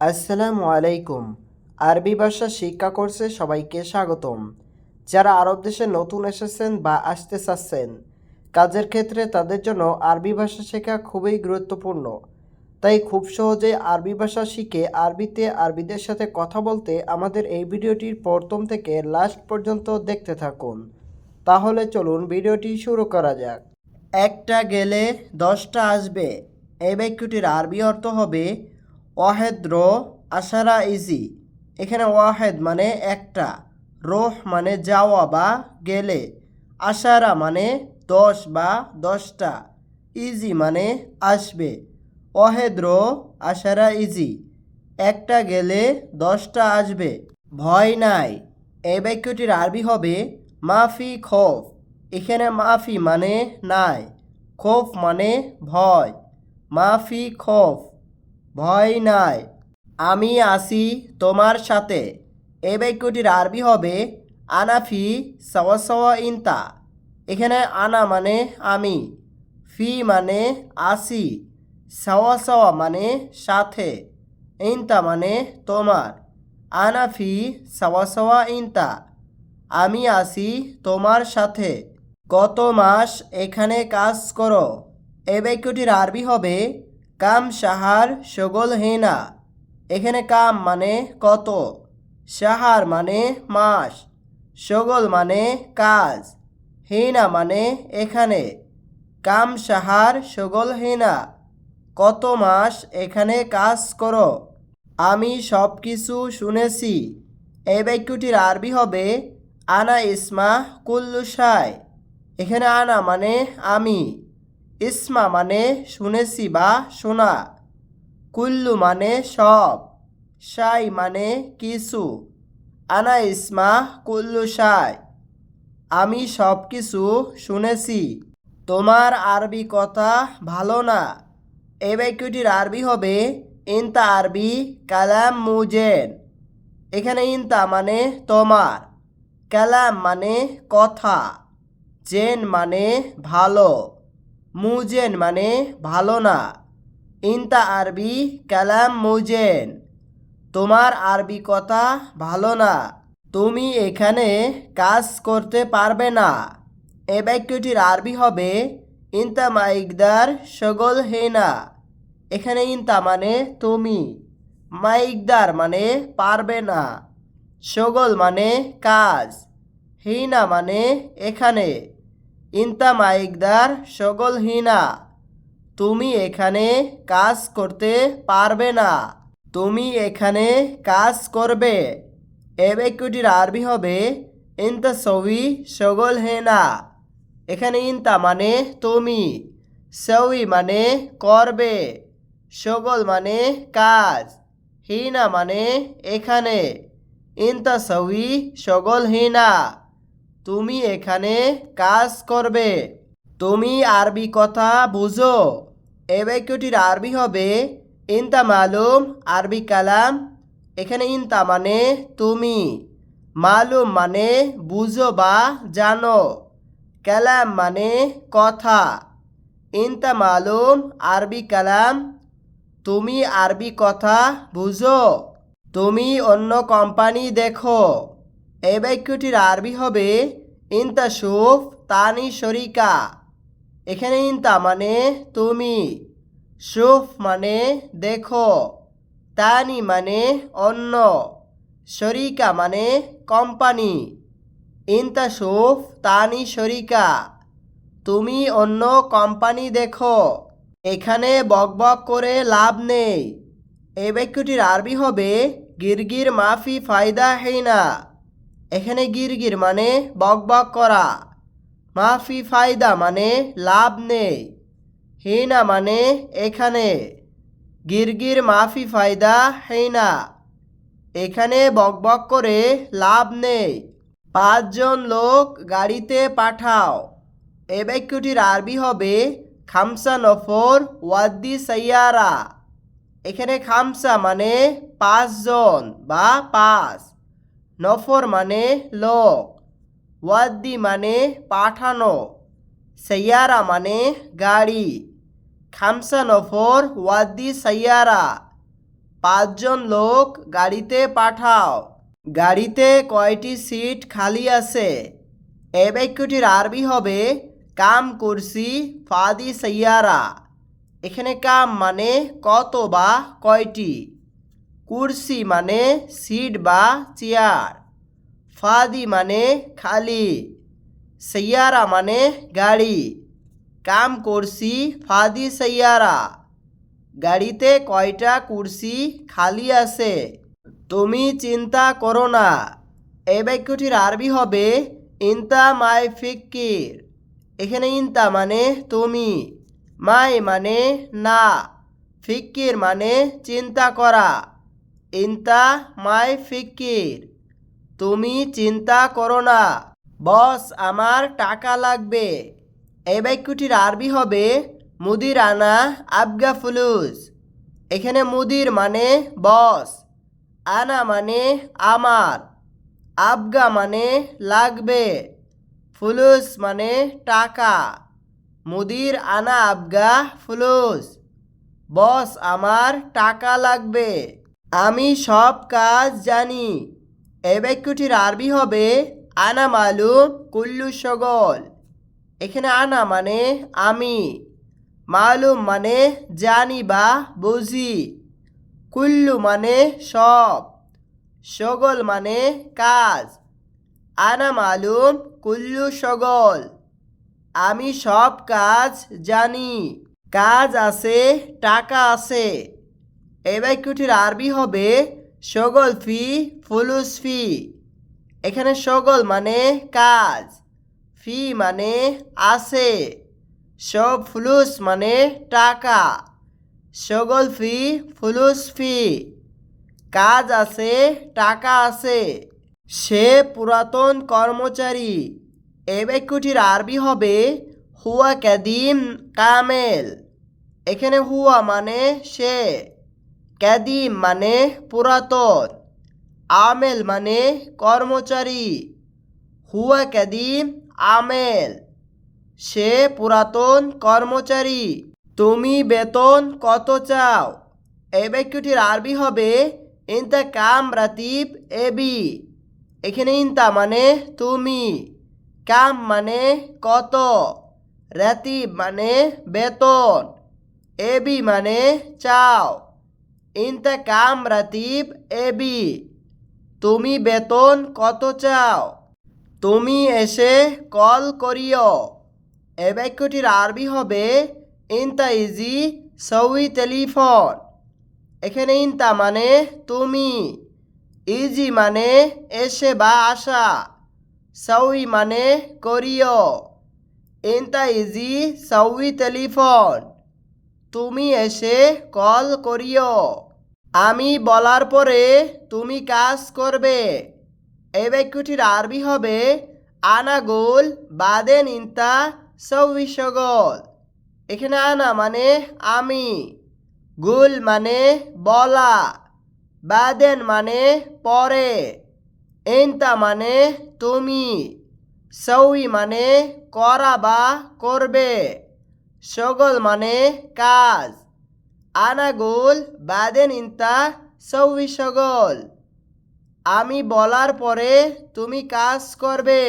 আসসালামু আলাইকুম। আরবি ভাষা শিক্ষা কোর্সে সবাইকে স্বাগতম। যারা আরব দেশে নতুন এসেছেন বা আসতে চাচ্ছেন, কাজের ক্ষেত্রে তাদের জন্য আরবি ভাষা শেখা খুবই গুরুত্বপূর্ণ। তাই খুব সহজে আরবি ভাষা শিখে আরবিতে আরবিদের সাথে কথা বলতে আমাদের এই ভিডিওটির প্রথম থেকে লাস্ট পর্যন্ত দেখতে থাকুন। তাহলে চলুন ভিডিওটি শুরু করা যাক। একটা গেলে দশটা আসবে। এই বাক্যটির আরবি অর্থ হবে ওয়াহেদ রো আশারা ইজি। এখানে ওয়াহেদ মানে একটা, রোহ মানে যাওয়া বা গেলে, আশারা মানে দশ বা দশটা, ইজি মানে আসবে। ওয়াহেদ রো আশারা ইজি, একটা গেলে দশটা আসবে। ভয় নাই এই বাক্যটির আরবি হবে মাফি খোফ। এখানে মাফি মানে নাই, খোফ মানে ভয়। মাফি খোফ। ভয় নাই। আমি আসি তোমার সাথে। এই বাক্যটির আরবি হবে আনাফি সাওয়া সাওয়া ইনতা। এখানে আনা মানে আমি, ফি মানে আসি, সাওয়া মানে সাথে, ইনতা মানে তোমার, আনাফি সাওয়া সাওয়া ইনতা। আমি আসি তোমার সাথে। গত মাস এখানে কাজ করো। এই বাক্যটির আরবি হবে কাম সাহার সগল হেনা। এখানে কাম মানে কত? সাহার মানে মাস। সগল মানে কাজ। হেনা মানে এখানে। কাম সাহার সগল হেনা। কত মাস এখানে কাজ করো? আমি সব কিছু শুনেছি। এই বাক্যটির আরবি হবে আনা ইসমা কুল্লু সাই এখানে আনা মানে আমি। ইসমা মানে শুনেছি বা শোনা। কুল্লু মানে সব। সাই মানে কিছু। আনা ইসমা, কুল্লু সাই আমি সব কিছু শুনেছি। তোমার আরবি কথা ভালো না। এই বাক্যটির আরবি হবে ইনতা আরবি কালাম মুজেন। এখানে ইনতা মানে তোমার। কালাম মানে কথা। জেন মানে ভালো। মুজেন মানে ভালো না। ইনতা আরবি কালাম মুজেন। তোমার আরবি কথা ভালো না। তুমি এখানে কাজ করতে পারবে না। এ বাক্যটির আরবি হবে, ইনতা মাইকদার সগল হেনা এখানে ইনতা মানে তুমি। মাইকদার মানে পারবে না। সগল মানে কাজ। হিনা মানে এখানে। ইনতা মাইকদার সগল হিনা। তুমি এখানে কাজ করতে পারবে না। তুমি এখানে কাজ করবে। এ বাক্যটির আরবি হবে ইনতা সবই সগল হেনা। এখানে ইনতা মানে তুমি সউই মানে করবে, সগল মানে কাজ, হিনা মানে এখানে, ইনতা সউই সগল হিনা। তুমি এখানে কাজ করবে। তুমি আরবি কথা বুঝো। এ বাক্যটির আরবি হবে ইনতা মালুম আরবি কালাম। এখানে ইনতা মানে তুমি। মালুম মানে বুঝো বা জানো। কালাম মানে কথা। ইনতা মালুম আরবি কালাম। তুমি আরবি কথা বুঝো। তুমি অন্য কোম্পানি দেখো। এই বাক্যটির আরবি হবে ইনতা সুফ তানি শরিকা। এখানে ইনতা মানে তুমি, সুফ মানে দেখো, তানি মানে অন্য, শরিকা মানে কোম্পানি। ইনতা সুফ তানি শরিকা, তুমি অন্য কোম্পানি দেখো। এখানে বকবক করে লাভ নেই। এই বাক্যটির আরবি হবে গিরগির মাফি ফায়দা হেনা এখানে গিরগির মানে বকবক করা। মাফি ফায়দা মানে লাভ নেই। হেনা মানে এখানে। গিরগির মাফি ফায়দা হেনা। এখানে বকবক করে লাভ নেই। পাঁচজন লোক গাড়িতে পাঠাও। এ বাক্যটির আরবি হবে খামসা নফর ওয়াদ্দি সাইয়ারা। এখানে খামসা মানে পাঁচজন বা পাঁচ। নফর মানে লোক ওয়াদ্দি মানে পাঠানো সাইয়ারা মানে গাড়ি, খামসা নফর, ওয়াদ্দি সাইয়ারা পাঁচজন লোক গাড়িতে পাঠাও। গাড়িতে কয়টি সিট খালি আছে? এ বাক্যটির আরবি হবে, কাম কুরসি ফাদি সাইয়ারা এখানে কাম মানে কত বা কয়টি? কুরসি মানে সিট বা চেয়ার, ফাদি মানে খালি, সৈয়ারা মানে গাড়ি, কাম কুরসি, ফাদি সৈয়ারা। গাড়িতে কয়টা কুরসি খালি আছে? তুমি চিন্তা করো না। এই বাক্যটির আরবি হবে, ইনতা মাই ফিকির। এখানে ইনতা মানে তুমি, মাই মানে না, ফিকির মানে চিন্তা করা। ইনতা মাই ফিকির। তুমি চিন্তা করো না। বস, আমার টাকা লাগবে। এই বাক্যটির আরবি হবে মুদির আনা আবগা ফুলুস এখানে মুদির মানে বস, আনা মানে আমার, আবগা মানে লাগবে ফুলুস মানে টাকা, মুদির আনা আবগা ফুলুস বস, আমার টাকা লাগবে। আমি সব কাজ জানি। এই বাক্যটির আরবি হবে আনা মালুম কুল্লু সগল। এখানে আনা মানে আমি, মালুম মানে জানি বা বুঝি। কুল্লু মানে সব, সগল মানে কাজ। আনা মালুম কুল্লু সগল। আমি সব কাজ জানি। কাজ আছে, টাকা আছে। এই বাক্যটির আরবি হবে? সগল ফি, ফুলুস ফি। এখানে সগল মানে কাজ, ফি মানে আছে, সব ফুলুস মানে টাকা, সগল ফি, ফুলুস ফি। কাজ আছে, টাকা আছে। সে পুরাতন কর্মচারী। এই বাক্যটির আরবি হবে? হুয়া ক্যাদিম কামেল। এখানে হুয়া মানে সে। ক্যাদিম মানে পুরাতন, আমেল মানে কর্মচারী। হুয়া ক্যাদিম আমেল, সে পুরাতন কর্মচারী। তুমি বেতন কত চাও? এই বাক্যটির আরবি হবে ইনতা কাম রাতিব এবি এখানে ইনতা মানে তুমি, কাম মানে কত? রাতিব মানে বেতন এবি মানে চাও। ইনতা কাম রাতিব এবি, তুমি বেতন কত চাও? তুমি এসে কল করিও এ বাক্যটির আরবি হবে, ইনতা ইজি সউই টেলিফোন। এখানে ইনতা মানে তুমি, ইজি মানে এসে বা আসা সউই মানে করিও ইনতা ইজি সউই টেলিফোন। তুমি এসে কল করিও আমি বলার পরে তুমি কাজ করবে। এই বাক্যটির আরবি হবে আনা গোল বাদেন ইনতা সৌবি সগল এখানে আনা মানে আমি, গুল মানে বলা, বাদেন মানে পরে ইনতা মানে তুমি, সৌই মানে করা বা করবে। সগল মানে কাজ। আনাগুল বাদেন ইন্তা সৌবি শগল আমি বলার পরে তুমি কাজ করবে।